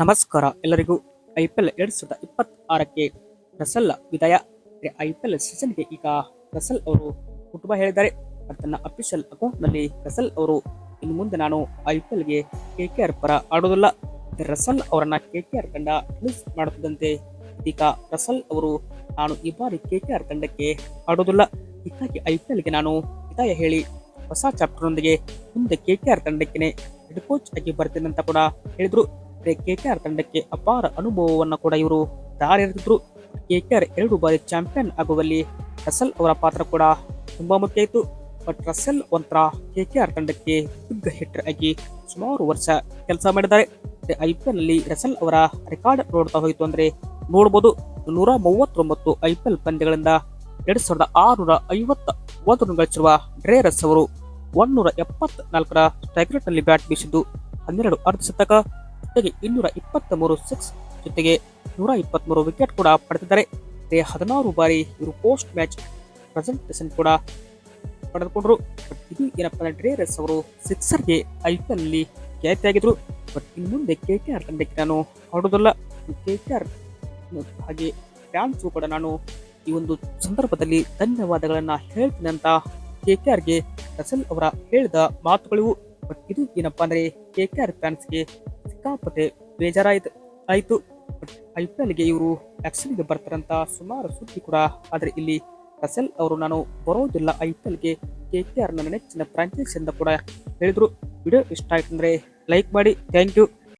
ನಮಸ್ಕಾರ. ಎಲ್ಲರಿಗೂ I P L ಎರಡು ಸಾವಿರದ ಇಪ್ಪತ್ತಾರಕ್ಕೆ ರಸಲ್ ವಿದಾಯ. ಐ ಪಿ ಎಲ್ ಸೀಸನ್ಗೆ ಈಗ ರಸಲ್ ಅವರು ಕುಟುಂಬ ಹೇಳಿದ್ದಾರೆ. ತನ್ನ ಅಫಿಷಿಯಲ್ ಅಕೌಂಟ್ನಲ್ಲಿ ರಸಲ್ ಅವರು ಇನ್ನು ಮುಂದೆ ನಾನು ಐ ಪಿ ಎಲ್ಗೆ ಕೆ ಕೆ ಆರ್ ಪರ ಆಡೋದಿಲ್ಲ. ರಸಲ್ ಅವರನ್ನ ಕೆ ಕೆ ಆರ್ ತಂಡ ಮಿಸ್ ಮಾಡುತ್ತಿದ್ದಂತೆ ಈಗ ರಸಲ್ ಅವರು ನಾನು ಈ ಬಾರಿ ಕೆ ಕೆ ಆರ್ ತಂಡಕ್ಕೆ ಆಡೋದಿಲ್ಲ. ಹೀಗಾಗಿ ಐ ಪಿ ಎಲ್ಗೆ ನಾನು ವಿದಾಯ ಹೇಳಿ ಹೊಸ ಚಾಪ್ಟರ್ನೊಂದಿಗೆ ಮುಂದೆ ಕೆ ಕೆ ಆರ್ ತಂಡಕ್ಕೆ ಹೆಡ್ ಕೋಚ್ ಆಗಿ ಬರ್ತೇನೆ ಅಂತ ಕೂಡ ಹೇಳಿದ್ರು. ಕೆಕೆಆರ್ ತಂಡಕ್ಕೆ ಅಪಾರ ಅನುಭವವನ್ನು ಕೂಡ ಇವರು ದಾರಿದ್ರು ಕೆಕೆಆರ್ ಎರಡು ಬಾರಿ ಚಾಂಪಿಯನ್ ಆಗುವಲ್ಲಿ ರಸಲ್ ಅವರ ಪಾತ್ರ ಕೂಡ ತುಂಬಾ ಮುಖ್ಯ ಇತ್ತು. ಬಟ್ ರಸಲ್ ಒಂಥರ ಕೆಕೆಆರ್ ತಂಡಕ್ಕೆ ಬಿಗ್ ಹಿಟ್ಟರ್ ಆಗಿ ಸುಮಾರು ವರ್ಷ ಕೆಲಸ ಮಾಡಿದ್ದಾರೆ. ಐ ಪಿ ಎಲ್ ಅಲ್ಲಿ ರಸಲ್ ಅವರ ರೆಕಾರ್ಡ್ ನೋಡ್ತಾ ಹೋಯಿತು ಅಂದ್ರೆ ನೋಡಬಹುದು ನೂರ ಮೂವತ್ತೊಂಬತ್ತು ಐ ಪಿ ಎಲ್ ಪಂದ್ಯಗಳಿಂದ ಎರಡ್ ಸಾವಿರದ ಆರುನೂರ ಐವತ್ತ ಒಂದು ಗಳಿಸಿರುವ ಡ್ರೇರಸ್ ಅವರು ಒನ್ನೂರ ಎಪ್ಪತ್ನಾಲ್ಕರ ಸ್ಟ್ರೈಕ್ ರೇಟ್ನಲ್ಲಿ ಬ್ಯಾಟ್ ಬೀಸಿದ್ದು ಹನ್ನೆರಡು ಅರ್ಧ ಶತಕ ಜೊತೆಗೆ ಇನ್ನೂರ ಇಪ್ಪತ್ತ ಮೂರು ಸಿಕ್ಸ್ ಜೊತೆಗೆ ನೂರ ಇಪ್ಪತ್ಮೂರು ವಿಕೆಟ್ ಕೂಡ ಪಡೆದಿದ್ದಾರೆ. ಹದಿನಾರು ಬಾರಿ ಇವರು ಪೋಸ್ಟ್ ಮ್ಯಾಚ್ ಪ್ರೆಸೆಂಟೇಷನ್ ಕೂಡ ಪಡೆದುಕೊಂಡರು. ಇದು ಏನಪ್ಪ ಅಂದ್ರೆ ಡ್ರೇರಸ್ ಅವರು ಸಿಕ್ಸರ್ಗೆ ಐ ಪಿ ಎಲ್ ಅಲ್ಲಿ ಖ್ಯಾತಿಯಾಗಿದ್ರು ಬಟ್ ಇನ್ನು ಮುಂದೆ ಕೆ ಕೆ ಆರ್ ತಂಡಕ್ಕೆ ನಾನು ಆಡೋದಲ್ಲ ಕೆ ಕೆ ಆರ್ ಹಾಗೆ ಫ್ಯಾನ್ಸು ಕೂಡ ನಾನು ಈ ಒಂದು ಸಂದರ್ಭದಲ್ಲಿ ಧನ್ಯವಾದಗಳನ್ನು ಹೇಳ್ತೀನಿ ಅಂತ ಕೆ ಕೆ ಆರ್ಗೆ ರಸಲ್ ಅವರ ಹೇಳಿದ ಮಾತುಗಳಿವು. ಬಟ್ ಇದು ಏನಪ್ಪ ಅಂದರೆ ಕೆ ಕೆ ಆರ್ ಫ್ಯಾನ್ಸ್ಗೆ ಸಿಕ್ಕಾಪಟ್ಟೆ ಬೇಜಾರಾಯ್ತು, ಆಯ್ತು. ಬಟ್ ಐ ಪಿ ಎಲ್ಗೆ ಇವರು ಆಕ್ಷನ್ಗೆ ಬರ್ತಾರಂತ ಸುಮಾರು ಸುದ್ದಿ ಕೂಡ. ಆದರೆ ಇಲ್ಲಿ ರಸೆಲ್ ಅವರು ನಾನು ಬರೋದಿಲ್ಲ ಐ ಪಿ ಎಲ್ಗೆ ಕೆ ಕೆ ಆರ್ ನನ್ನ ನೆಚ್ಚಿನ ಫ್ರಾಂಚೈಸ್ ಅಂತ ಕೂಡ ಹೇಳಿದ್ರು. ವಿಡಿಯೋ ಇಷ್ಟ ಆಯ್ತು ಲೈಕ್ ಮಾಡಿ. Thank you.